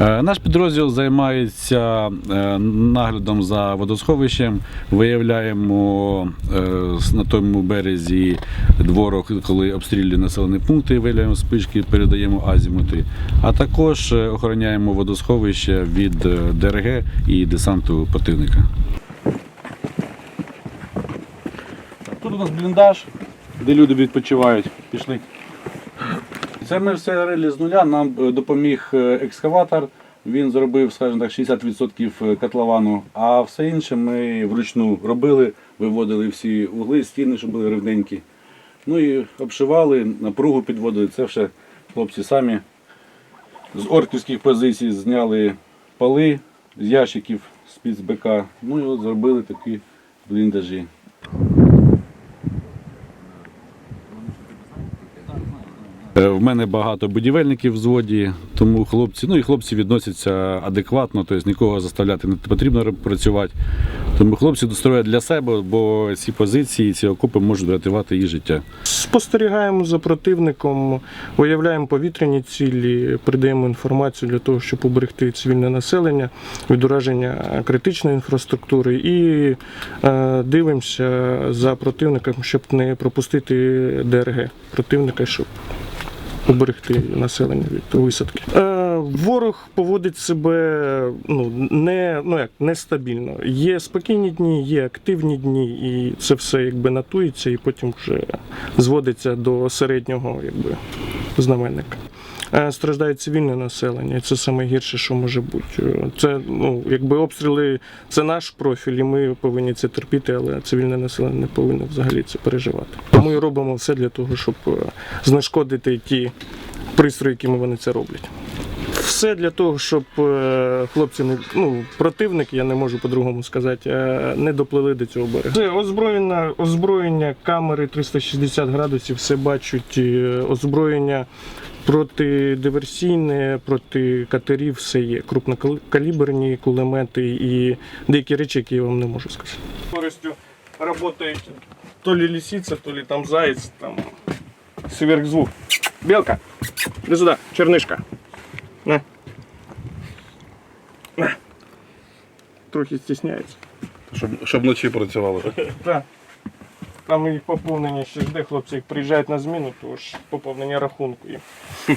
Е, Наш підрозділ займається е, наглядом за водосховищем. Виявляємо е, на тому березі дворок, коли обстрілює населені пункти, виявляємо спички, передаємо азімути. А також охороняємо водосховище від ДРГ і десанту противника. Тут у нас бліндаж, де люди відпочивають. Пішли. Це ми все рили з нуля. Нам е, допоміг е, екскаватор. Він зробив, скажімо так, 60% котловану, а все інше ми вручну робили, виводили всі угли, стіни, щоб були рівненькі. Ну і обшивали, напругу підводили. Це все хлопці самі. З орківських позицій зняли поли з ящиків з-під БК. Ну і от зробили такі бліндажі. В мене багато будівельників в зводі, тому хлопці, ну і хлопці відносяться адекватно, тобто нікого заставляти не потрібно працювати. Тому хлопці достроять для себе, бо ці позиції, ці окопи можуть врятувати їх життя. Спостерігаємо за противником, виявляємо повітряні цілі, передаємо інформацію для того, щоб уберегти цивільне населення від ураження критичної інфраструктури і е, дивимося за противником, щоб не пропустити ДРГ противника, щоб уберегти населення від висадки. Е, ворог поводить себе ну, не, ну як, нестабільно. Є спокійні дні, є активні дні, і це все якби натується, і потім вже зводиться до середнього якби, знаменника. Е, Страждає цивільне населення, і це найгірше, що може бути. Е, Це ну, якби обстріли це наш профіль, і ми повинні це терпіти, але цивільне населення не повинно взагалі це переживати. Тому і робимо все для того, щоб е, знешкодити ті пристрої, якими вони це роблять. Все для того, щоб хлопці не ну, противник, я не можу по-другому сказати, не доплили до цього берега. Це озброєння, озброєння камери 360 градусів, все бачать, озброєння протидиверсійне, проти катерів, все є. Крупнокаліберні кулемети і деякі речі, які я вам не можу сказати. Користю працюють то ли лисиця, то ли там заяць, там сверхзвук. Белка, иди сюда, чернышка. На. На. Трохи стісняється. Щоб, щоб вночі працювали. Так. Там їх поповнення ще жде, хлопці, як приїжджають на зміну, то ж поповнення рахунку їм.